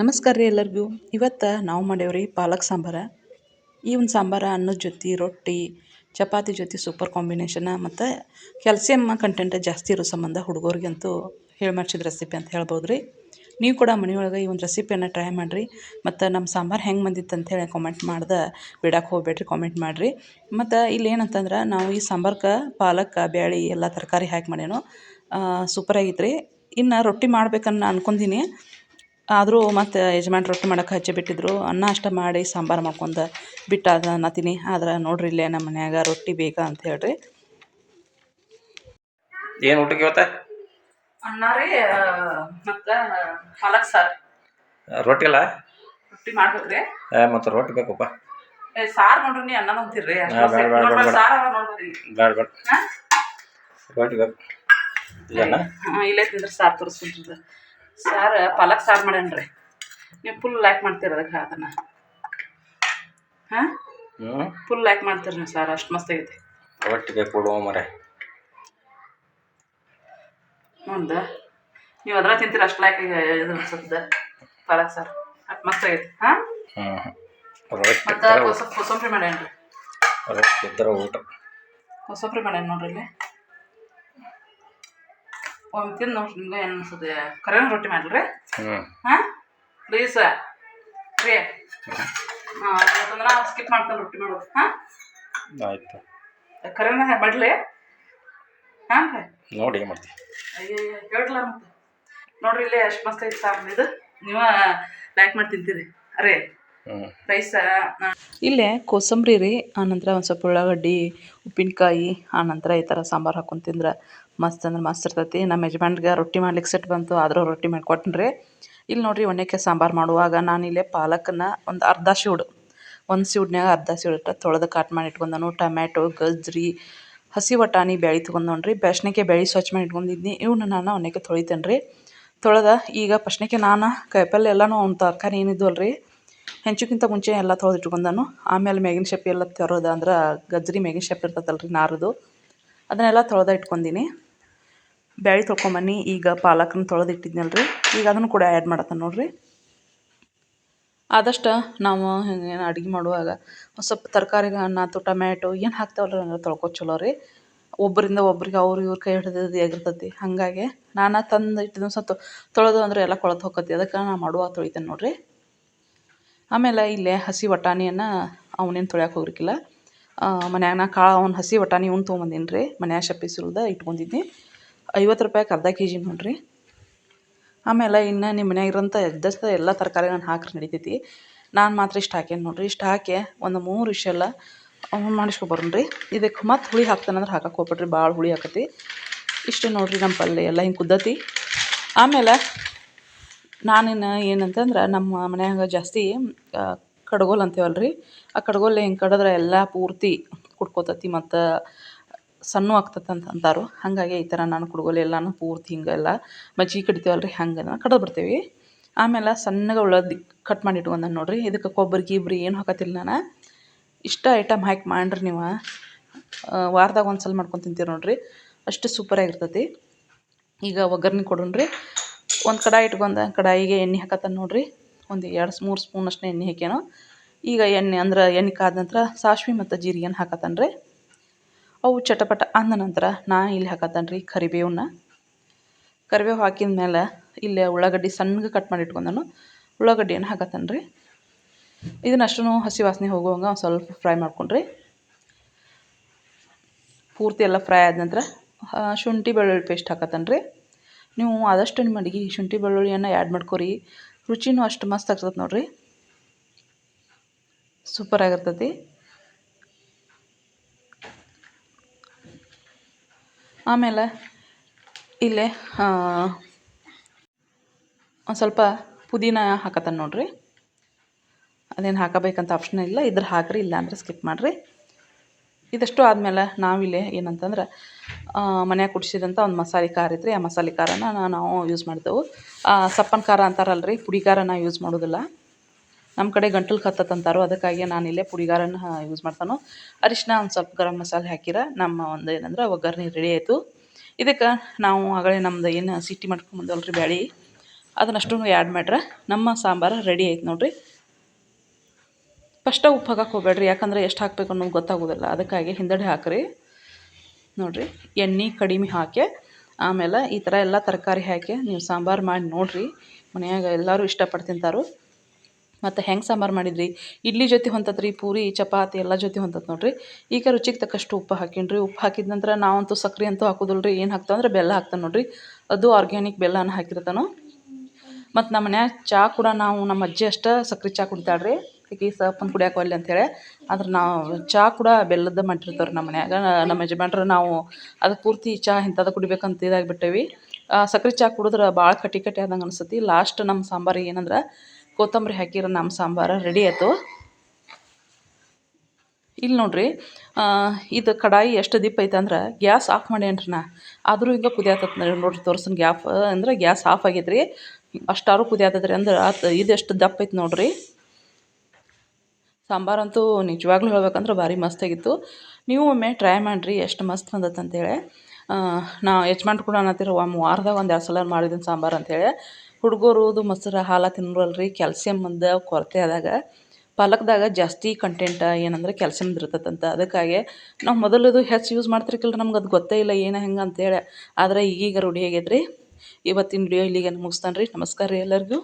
ನಮಸ್ಕಾರ ರೀ ಎಲ್ಲರಿಗೂ. ಇವತ್ತು ನಾವು ಮಾಡೇವ್ರಿ ಪಾಲಕ್ ಸಾಂಬಾರ. ಈ ಒಂದು ಸಾಂಬಾರ ಅನ್ನದ ಜೊತೆ ರೊಟ್ಟಿ, ಚಪಾತಿ ಜೊತೆ ಸೂಪರ್ ಕಾಂಬಿನೇಷನ್ ಮತ್ತು ಕ್ಯಾಲ್ಸಿಯಮ್ ಕಂಟೆಂಟ್ ಜಾಸ್ತಿ ಇರೋ ಸಂಬಂಧ ಹುಡುಗರಿಗಂತೂ ಹೇಳಿ ಮಾಡಿಸಿದ ರೆಸಿಪಿ ಅಂತ ಹೇಳ್ಬೋದು ರೀ. ನೀವು ಕೂಡ ಮನೆಯೊಳಗೆ ಈ ಒಂದು ರೆಸಿಪಿಯನ್ನು ಟ್ರೈ ಮಾಡಿರಿ. ಮತ್ತು ನಮ್ಮ ಸಾಂಬಾರು ಹೆಂಗೆ ಬಂದಿತ್ತು ಅಂತೇಳಿ ಕಾಮೆಂಟ್ ಮಾಡ್ದೆ ಬಿಡಕ್ಕೆ ಹೋಗ್ಬೇಡ್ರಿ ಕಾಮೆಂಟ್ ಮಾಡಿರಿ. ಮತ್ತು ಇಲ್ಲಿ ಏನಂತಂದ್ರೆ ನಾವು ಈ ಸಾಂಬಾರ್ಗೆ ಪಾಲಕ್, ಬ್ಯಾಳಿ ಎಲ್ಲ ತರಕಾರಿ ಹಾಕಿ ಮಾಡೇನೋ ಸೂಪರ್ ಆಗಿತ್ತು ರೀ ಇನ್ನು ರೊಟ್ಟಿ ಮಾಡ್ಬೇಕನ್ನ ಅನ್ಕೊಂಡೀನಿ. ಆದರೂ ಮತ್ತು ಯಜಮಾನ್ರು ರೊಟ್ಟಿ ಮಾಡಕ್ಕೆ ಹಚ್ಚಿ ಬಿಟ್ಟಿದ್ರು. ಅನ್ನ ಅಷ್ಟೇ ಮಾಡಿ ಸಾಂಬಾರು ಮಾಡ್ಕೊಂಡ ಅದು ಅನ್ನತೀನಿ. ಆದ್ರೆ ನೋಡ್ರಿ ಇಲ್ಲೇ ನಮ್ಮ ಮನ್ಯಾಗ ರೊಟ್ಟಿ ಬೇಕಾ ಅಂತ ಹೇಳ್ರಿ. ಏನು ಊಟಕ್ಕೆ ಇವತ್ತ? ಅನ್ನ ರೀ ಮತ್ತು ಪಾಲಕ್ ಸಾರು. ರೊಟ್ಟಿ ಅಲ್ಲ? ರೊಟ್ಟಿ ಮಾಡ್ಬೇಕ್ರಿ ಏ ಮತ್ತು ರೊಟ್ಟಿ ಬೇಕಪ್ಪ. ಸಾರು ನೋಡ್ರಿ ನೀ ಅನ್ನ ಅಂತೀರಿ ಹಾ, ಬೇಡ, ಬೇಡ, ರೊಟ್ಟಿ ಬೇಕು. ಇಲ್ಲೇ ತಿಂದ್ರೆ ಸಾರು ತೋರಿಸ್ಬಿಟ್ರಿ ಸಾರು ಪಾಲಕ್ ಸಾರು ಮಾಡ್ಯಾನ್ರಿ ನೀವು ಫುಲ್ ಲೈಕ್ ಮಾಡ್ತೀರ ಅದಕ್ಕೆ ಅದನ್ನ. ಹಾಂ? ಫುಲ್ ಲೈಕ್ ಮಾಡ್ತೀರಿ ನೀವು ಸಾರ್ ಅಷ್ಟು ಮಸ್ತ್ ಆಗೈತಿ. ಒಟ್ಟಿಗೆ ಕೊಡುವ ಮರೆ. ನೀವು ಅದ್ರ ತಿಂತೀರ ಅಷ್ಟು ಲೈಕ್ ಇದು ಅನ್ಸುತ್ತೆ ಪಾಲಕ್ ಸಾರು. ಅಷ್ಟು ಮಸ್ತ್ ಆಗೈತಿ. ಹಾಂ? ಕೋಸಂಬ್ರಿ ಮತ್ತು ಹೊಸಂಬ್ರಿ ಮಾಡ್ಯಾನ್ರಿ ರೊಟ್ಟಿ ಇದ್ರೆ ಊಟ. ಹೊಸಂಬ್ರಿ ಮಾಡ್ಯಾನ ನೋಡ್ರಿ ಇಲ್ಲಿ? ಒಮ್ಮೆ ತಿಂದು ನೋಡಿ ನಿಮ್ಗೆ ಏನು ಅನ್ಸುತ್ತೆ? ಕರೆನ ರೊಟ್ಟಿ ಮಾಡ್ರಿ ಹಾಂ? ಸರ್ ರೀ. ಹಾಂ ಯಾಕಂದ್ರೆ ಸ್ಕಿಪ್ ಮಾಡ್ತಾನೆ ರೊಟ್ಟಿ ಮಾಡೋದು. ಹಾಂ? ಆಯ್ತು. ಕರೆನ ಬಡ್ಲಿ ಹಾಂ ರೀ. ನೋಡಿ ಏನು ಮಾಡ್ತೀವಿ ಅಯ್ಯೋ ಹೇಳ್ರಲ್ಲ ಮತ್ತೆ. ನೋಡ್ರಿ ಇಲ್ಲೇ ಎಷ್ಟು ಮಸ್ತ್ ಐತಿ ಸಾರು ಇದು. ನೀವು ಲೈಕ್ ಮಾಡಿ ತಿಂತೀರಿ. ಅರೇ ರೈಸ ಇಲ್ಲೇ ಕೋಸಂಬರಿ ರೀ ಆನಂತರ ಒಂದು ಸ್ವಲ್ಪ ಉಳ್ಳಾಗಡ್ಡಿ ಉಪ್ಪಿನಕಾಯಿ ಆನಂತರ ಈ ಥರ ಸಾಂಬಾರು ಹಾಕೊಂಡು ತಿಂದ್ರೆ ಮಸ್ತ್ ಅಂದ್ರೆ ಮಸ್ತ್ ಇರ್ತೈತಿ. ನಮ್ಮ ಯಜಮಾನ್ರಿಗೆ ರೊಟ್ಟಿ ಮಾಡ್ಲಿಕ್ಕೆ ಸಿಟ್ಟು ಬಂತು, ಆದರೂ ರೊಟ್ಟಿ ಮಾಡಿ ಕೊಟ್ಟನ್ರಿ ಇಲ್ಲಿ ನೋಡ್ರಿ ಒಣಕ್ಕೆ ಸಾಂಬಾರು ಮಾಡುವಾಗ ನಾನು ಇಲ್ಲೇ ಪಾಲಕನ್ನ ಒಂದು ಅರ್ಧ ಸೀಡು ಒಂದು ಸೀಡ್ನ್ಯಾಗ ಅರ್ಧ ಸೀಡ್ ಇಟ್ಟು ತೊಳೆದು ಕಟ್ ಮಾಡಿ ಇಟ್ಕೊಂಡನು ಟೊಮ್ಯಾಟೊ, ಗಜ್ರಿ, ಹಸಿ ಬಟಾಣಿ ಬ್ಯಾಳಿ ತೊಗೊಂಡೋನ್ರಿ ಬೆಷ್ಣಿಕೆ ಬೇಳೆ ಸ್ವಚ್ಛ ಮಾಡಿ ಇಟ್ಕೊಂಡಿದ್ನಿ. ಇವನ್ನ ನಾನು ಒಣಕ್ಕೆ ತೊಳಿತೇನೆ ರೀ. ತೊಳೆದ ಈಗ ಪಶ್ನೆಕೆ ನಾನು ಕಾಯಿಪಲ್ಲೆ ಎಲ್ಲನೂ ಅವ್ನ ತರಕಾರಿ ಏನಿದ್ವು ರೀ. ಹೆಂಚಕ್ಕಿಂತ ಮುಂಚೆ ಎಲ್ಲ ತೊಳೆದಿಟ್ಕೊಂಡನು ಆಮೇಲೆ ಮೇಗಿನ ಶೆಪ್ಪಿ ಎಲ್ಲ ತರೋದು ಅಂದ್ರೆ ಗಜ್ರಿ ಮೇಗಿನ ಶೆಪ್ಪಿ ಇರ್ತದಲ್ಲ ರೀ ನಾರದು. ಅದನ್ನೆಲ್ಲ ತೊಳೆದ ಇಟ್ಕೊಂಡೀನಿ. ಬ್ಯಾಳಿ ತೊಳ್ಕೊಂಬನ್ನಿ. ಈಗ ಪಾಲಕ್ನ ತೊಳೆದು ಇಟ್ಟಿದ್ನಲ್ಲ ರೀ ಈಗ ಅದನ್ನು ಕೂಡ ಆ್ಯಡ್ ಮಾಡತ್ತೇನೆ ನೋಡಿರಿ. ಆದಷ್ಟು ನಾವು ಏನು ಅಡುಗೆ ಮಾಡುವಾಗ ಒಂದು ಸ್ವಲ್ಪ ತರಕಾರಿಗೆ ಅನ್ನ ಅಥವಾ ಟೊಮ್ಯಾಟೊ ಏನು ಹಾಕ್ತಾವಲ್ಲ ರೀ ತೊಳ್ಕೊ ಚಲೋ ರೀ. ಒಬ್ಬರಿಂದ ಒಬ್ರಿಗೆ ಅವ್ರು ಇವ್ರ ಕೈ ಹಿಡಿದು ಆಗಿರ್ತೈತಿ. ಹಾಗಾಗಿ ನಾನು ತಂದು ಇಟ್ಟಿದ್ದು ಸ್ವಲ್ಪ ತೊಳೆದು ಅಂದ್ರೆ ಎಲ್ಲ ಕೊಳತು ಹೋಕತಿ ಅದಕ್ಕೆ ನಾನು ಮಾಡುವಾಗ ತೊಳಿತೇನೆ ನೋಡಿರಿ. ಆಮೇಲೆ ಇಲ್ಲೇ ಹಸಿ ವಟಾಣಿಯನ್ನು ಅವನೇನು ತೊಳ್ಯಾಕೆ ಹೋಗ್ರಿಕ್ಕಿಲ್ಲ ಮನ್ಯಾಗ ನಾ ಕಾಳು ಅವ್ನು ಹಸಿ ವಟಾಣಿ ಇವ್ನು ತೊಗೊಂಬಂದೀನಿ ರೀ ಮನ್ಯಾಗ ಶಪ್ಪಿ ಇಟ್ಕೊಂಡಿದ್ದೆ ಐವತ್ತು ರೂಪಾಯಿಗೆ ಅರ್ಧ ಕೆ ಜಿ ನೋಡಿರಿ. ಆಮೇಲೆ ಇನ್ನು ನಿಮ್ಮ ಮನ್ಯಾಗ ಇರೋಂಥ ಎದ್ದಷ್ಟು ಎಲ್ಲ ತರಕಾರಿಗಳನ್ನ ಹಾಕ್ರೆ ನಡಿತೈತಿ. ನಾನು ಮಾತ್ರ ಇಷ್ಟು ಹಾಕೇನಿ ನೋಡಿರಿ, ಇಷ್ಟು ಹಾಕಿ ಒಂದು ಮೂರು ಇಷ್ಟೆಲ್ಲ ಮಾಡಿಸ್ಕೊಬರೋಣ ರೀ ಇದಕ್ಕೆ ಮತ್ತೆ ಹುಳಿ ಹಾಕ್ತಾನಂದ್ರೆ ಹಾಕಕ್ಕೆ ಹೋಗ್ಬಿಟ್ರಿ ಭಾಳ ಹುಳಿ ಹಾಕತಿ ಇಷ್ಟು ನೋಡ್ರಿ ನಮ್ಮ ಪಲ್ಯ ಎಲ್ಲ ಹಿಂಗೆ ಕುದ್ದತಿ. ಆಮೇಲೆ ನಾನಿನ್ನು ಏನಂತಂದ್ರೆ ನಮ್ಮ ಮನ್ಯಾಗ ಜಾಸ್ತಿ ಕಡ್ಗೋಲು ರೀ ಆ ಕಡ್ಗೋಲ್ ಹಿಂಗೆ ಕಡಿದ್ರೆ ಎಲ್ಲ ಪೂರ್ತಿ ಕುಡ್ಕೋತತಿ ಮತ್ತು ಸಣ್ಣ ಆಗ್ತದೆ ಅಂತ ಅಂತಾರು ಹಾಗಾಗಿ ಈ ಥರ ನಾನು ಕುಡ್ಗೊಲೆ ಎಲ್ಲನೂ ಪೂರ್ತಿ ಹಿಂಗೆಲ್ಲ ಮಜ್ಜಿಗೆ ಕಡಿತೀವಲ್ಲ ರೀ ಹಂಗೆ ಕಡ್ದು ಬಿಡ್ತೀವಿ. ಆಮೇಲೆ ಸಣ್ಣಗೆ ಉಳ್ಳಾಗಡ್ಡಿ ಕಟ್ ಮಾಡಿ ಇಟ್ಕೊಂಡಾನ ನೋಡ್ರಿ. ಇದಕ್ಕೆ ಕೊಬ್ಬರಿ, ಗಿಬ್ರಿ ಏನು ಹಾಕತ್ತಿಲ್ಲ ನಾನು. ಇಷ್ಟ ಐಟಮ್ ಹಾಕಿ ಮಾಡ್ರಿ ನೀವು. ವಾರದಾಗ ಒಂದು ಸಲ ಮಾಡ್ಕೊಂಡು ತಿಂತೀರಿ ನೋಡಿರಿ. ಅಷ್ಟು ಸೂಪರಾಗಿರ್ತೈತಿ ಈಗ ಒಗ್ಗರ್ಣೆ ಕೊಡೋಣ್ರಿ ಒಂದು ಕಡಾಯಿ ಇಟ್ಕೊಂಡ ಕಡಾಯಿಗೆ ಎಣ್ಣೆ ಹಾಕತ್ತಾನ ನೋಡ್ರಿ. ಒಂದು ಎರಡು ಮೂರು ಸ್ಪೂನ್ ಅಷ್ಟೇ ಎಣ್ಣೆ ಹಾಕ್ಯಾನೋ. ಈಗ ಎಣ್ಣೆ ಅಂದ್ರೆ ಎಣ್ಣೆ ಕಾದ ನಂತರ ಸಾಸ್ವೆ ಮತ್ತು ಜೀರಿಗೆನ ಹಾಕತ್ತಾನ ರೀ ಅವು ಚಟಪಟ ಅಂದ ನಂತರ ನಾ ಇಲ್ಲಿ ಹಾಕತ್ತೇನೆ ರೀ ಕರಿಬೇವನ್ನ ಕರಿಬೇವು ಹಾಕಿದ ಮೇಲೆ ಇಲ್ಲೇ ಉಳ್ಳಾಗಡ್ಡಿ ಸಣ್ಣಗೆ ಕಟ್ ಮಾಡಿ ಇಟ್ಕೊಂಡನು. ಉಳ್ಳಾಗಡ್ಡಿಯನ್ನು ಹಾಕತ್ತೇನೆ ರೀ ಇದನ್ನಷ್ಟು ಹಸಿ ವಾಸನೆ ಹೋಗುವಂಗ ಒಂದು ಸ್ವಲ್ಪ ಫ್ರೈ ಮಾಡ್ಕೊಂಡ್ರಿ. ಪೂರ್ತಿ ಎಲ್ಲ ಫ್ರೈ ಆದ ನಂತರ ಶುಂಠಿ ಬೆಳ್ಳುಳ್ಳಿ ಪೇಸ್ಟ್ ಹಾಕತ್ತೇನೆ ರೀ ನೀವು ಆದಷ್ಟು ನಿಮ್ಮ ಅಡುಗೆ ಶುಂಠಿ ಬೆಳ್ಳುಳ್ಳಿಯನ್ನು ಆ್ಯಡ್ ಮಾಡ್ಕೊರಿ. ರುಚಿನೂ ಅಷ್ಟು ಮಸ್ತ್ ಆಗ್ತದೆ ನೋಡಿರಿ. ಸೂಪರ್ ಆಗಿರ್ತೈತಿ. ಆಮೇಲೆ ಇಲ್ಲೇ ಒಂದು ಸ್ವಲ್ಪ ಪುದೀನ ಹಾಕತ್ತಾನ ನೋಡಿರಿ. ಅದೇನು ಹಾಕಬೇಕಂತ ಆಪ್ಷನ್ ಇಲ್ಲ, ಇದ್ರ ಹಾಕ್ರಿ, ಇಲ್ಲ ಅಂದರೆ ಸ್ಕಿಪ್ ಮಾಡಿರಿ. ಇದಷ್ಟು ಆದಮೇಲೆ ನಾವಿಲ್ಲಿ ಏನಂತಂದ್ರೆ ಮನ್ಯಾಗ ಕುಡಿಸಿದಂಥ ಒಂದು ಮಸಾಲೆ ಖಾರ ಐತ್ರಿ, ಆ ಮಸಾಲೆ ಖಾರನ ನಾವು ಯೂಸ್ ಮಾಡ್ತೇವೆ. ಸಪ್ಪನ ಖಾರ ಅಂತಾರಲ್ಲ ರೀ ಪುಡಿ ಖಾರ ನಾವು ಯೂಸ್ ಮಾಡೋದಿಲ್ಲ. ನಮ್ಮ ಕಡೆ ಗಂಟಲು ಕತ್ತ ಅಂತಾರೋ. ಅದಕ್ಕಾಗಿ ನಾನು ಇಲ್ಲೇ ಪುಡಿಗಾರನ ಯೂಸ್ ಮಾಡ್ತಾನೋ. ಅರಿಶಿನ ಒಂದು ಸ್ವಲ್ಪ ಗರಂ ಮಸಾಲೆ ಹಾಕಿರ, ನಮ್ಮ ಒಂದು ಏನಂದ್ರೆ ಒಗ್ಗರಣೆ ರೆಡಿ ಆಯಿತು. ಇದಕ್ಕೆ ನಾವು ಆಗಲೇ ನಮ್ದು ಏನು ಸಿಟಿ ಮಾಡ್ಕೊಂಬಂದಲ್ರಿ ಬ್ಯಾಳಿ. ಅದನ್ನಷ್ಟು ಆ್ಯಡ್ ಮಾಡ್ರೆ, ನಮ್ಮ ಸಾಂಬಾರು ರೆಡಿ ಆಯ್ತು ನೋಡಿರಿ. ಫಸ್ಟ ಉಪ್ಪು ಹಾಕಕ್ಕೆ ಹೋಗ್ಬೇಡ್ರಿ, ಯಾಕಂದ್ರೆ ಎಷ್ಟು ಹಾಕಬೇಕು ಅನ್ನೋದು ಗೊತ್ತಾಗೋದಿಲ್ಲ. ಅದಕ್ಕಾಗಿ ಹಿಂದಡೆ ಹಾಕಿರಿ. ನೋಡಿರಿ, ಎಣ್ಣೆ ಕಡಿಮೆ ಹಾಕಿ, ಆಮೇಲೆ ಈ ಥರ ಎಲ್ಲ ತರಕಾರಿ ಹಾಕಿ ನೀವು ಸಾಂಬಾರು ಮಾಡಿ ನೋಡಿರಿ. ಮನೆಯಾಗ ಎಲ್ಲರೂ ಇಷ್ಟಪಟ್ಟು ತಿಂತಾರೆ. ಮತ್ತು ಹೆಂಗೆ ಸಾಂಬಾರು ಮಾಡಿದ್ರಿ? ಇಡ್ಲಿ ಜೊತೆ ಹೊಂತತ್ರಿ ಪೂರಿ, ಚಪಾತಿ ಎಲ್ಲ ಜೊತೆ ಹೊಂತತ್ ನೋಡಿರಿ. ಈಗ ರುಚಿಗೆ ತಕ್ಕಷ್ಟು ಉಪ್ಪು ಹಾಕೀನಿ ರೀ ಉಪ್ಪು ಹಾಕಿದ ನಂತರ ನಾವಂತೂ ಸಕ್ರೆ ಅಂತೂ ಹಾಕೋದಿಲ್ಲ ರೀ ಏನು ಹಾಕ್ತಾವೆ ಅಂದ್ರೆ ಬೆಲ್ಲ ಹಾಕ್ತಾನೆ ನೋಡಿರಿ. ಅದು ಆರ್ಗ್ಯಾನಿಕ್ ಬೆಲ್ಲನ ಹಾಕಿರ್ತಾನೋ. ಮತ್ತು ನಮ್ಮ ಮನ್ಯಾಗ ಚಹಾ ಕೂಡ ನಾವು ನಮ್ಮ ಅಜ್ಜಿ ಅಷ್ಟು ಸಕ್ರೆ ಚಹಾ ಕುಡಿತಾಳೆ ರೀ ಈಕಿ ಸಪ್ಪನ ಕುಡಿಯೋಕೆ ಒಲ್ಲೆ ಅಂತೇಳಿ ಆದ್ರೆ ನಾವು ಚಹಾ ಕೂಡ ಬೆಲ್ಲದ ಮಾಡಿರ್ತಾರೆ ನಮ್ಮ ಮನ್ಯಾಗ. ನಮ್ಮ ಯಜಮಾನ್ರು ನಾವು ಅದು ಪೂರ್ತಿ ಚಹಾ ಇಂಥದ್ದು ಕುಡಿಬೇಕಂತ ಇದಾಗಿಬಿಟ್ಟೇವಿ. ಸಕ್ರೆ ಚಹಾ ಕುಡಿದ್ರೆ ಭಾಳ ಕಟ್ಟಿ ಕಟ್ಟಿ ಆದಂಗೆ ಅನಿಸ್ತೈತಿ ಲಾಸ್ಟ್ ನಮ್ಮ ಸಾಂಬಾರು ಏನಂದ್ರೆ ಕೊತ್ತಂಬರಿ ಹಾಕಿರೋ ನಮ್ಮ ಸಾಂಬಾರು ರೆಡಿ ಆಯ್ತು. ಇಲ್ಲಿ ನೋಡ್ರಿ ಇದು ಕಡಾಯಿ ಎಷ್ಟು ದಿಪ್ಪ ಐತೆ ಅಂದ್ರೆ ಗ್ಯಾಸ್ ಆಫ್ ಮಾಡೇನ್ರಿ ನಾ. ಆದರೂ ಹಿಂಗೆ ಕುದಿಯತ್ತತ್ ನೋಡ್ರಿ ತೋರ್ಸನ್ ಗ್ಯಾಪ್, ಅಂದ್ರೆ ಗ್ಯಾಸ್ ಆಫ್ ಆಗೈತೆ ರೀ ಅಷ್ಟಾರು ಕುದಿಯಾತದ್ರಿ ಅಂದ್ರೆ ಅದು ಇದು ಎಷ್ಟು ದಪ್ಪ ಐತೆ ನೋಡ್ರಿ. ಸಾಂಬಾರಂತೂ ನಿಜವಾಗ್ಲೂ ಹೇಳ್ಬೇಕಂದ್ರೆ ಭಾರಿ ಮಸ್ತಾಗಿತ್ತು ನೀವು ಒಮ್ಮೆ ಟ್ರೈ ಮಾಡಿರಿ, ಎಷ್ಟು ಮಸ್ತ್ ಬಂದತ್ತಂತೇಳಿ ನಾ ಯಜಮಾನ್ ಕೂಡ ಅನ್ನತ್ತಿರೋ ಒಮ್ಮೆ ವಾರದಾಗ ಒಂದು ಎರಡು ಸಲ ಮಾಡಿದ್ದೀನಿ ಸಾಂಬಾರು ಅಂತೇಳಿ. ಹುಡುಗರು ಅದು ಮೊಸರು ಹಾಲು ತಿನ್ನಲ್ರಿ ಕ್ಯಾಲ್ಸಿಯಮ್ ಅಂದ ಕೊರತೆ ಆದಾಗ ಪಾಲಕ್ದಾಗ ಜಾಸ್ತಿ ಕಂಟೆಂಟ್ ಏನಂದ್ರೆ ಕ್ಯಾಲ್ಸಿಯಮ್ದು ಇರ್ತದಂತ ಅದಕ್ಕಾಗಿ ನಾವು ಮೊದಲದು ಹೆಚ್ಚು ಯೂಸ್ ಮಾಡ್ತಿರ್ಕಿಲ್ಲ ನಮ್ಗೆ ಅದು ಗೊತ್ತೇ ಇಲ್ಲ ಏನು ಹೆಂಗೆ ಅಂತೇಳಿ. ಆದರೆ ಈಗೀಗ ರೂಢಿ ಆಗೈತೆ ರೀ ಇವತ್ತಿನ ವಿಡಿಯೋ ಇಲ್ಲಿಗೆ ಮುಗಿಸ್ತಾನೆ ರೀ ನಮಸ್ಕಾರ ರೀ ಎಲ್ಲರಿಗೂ.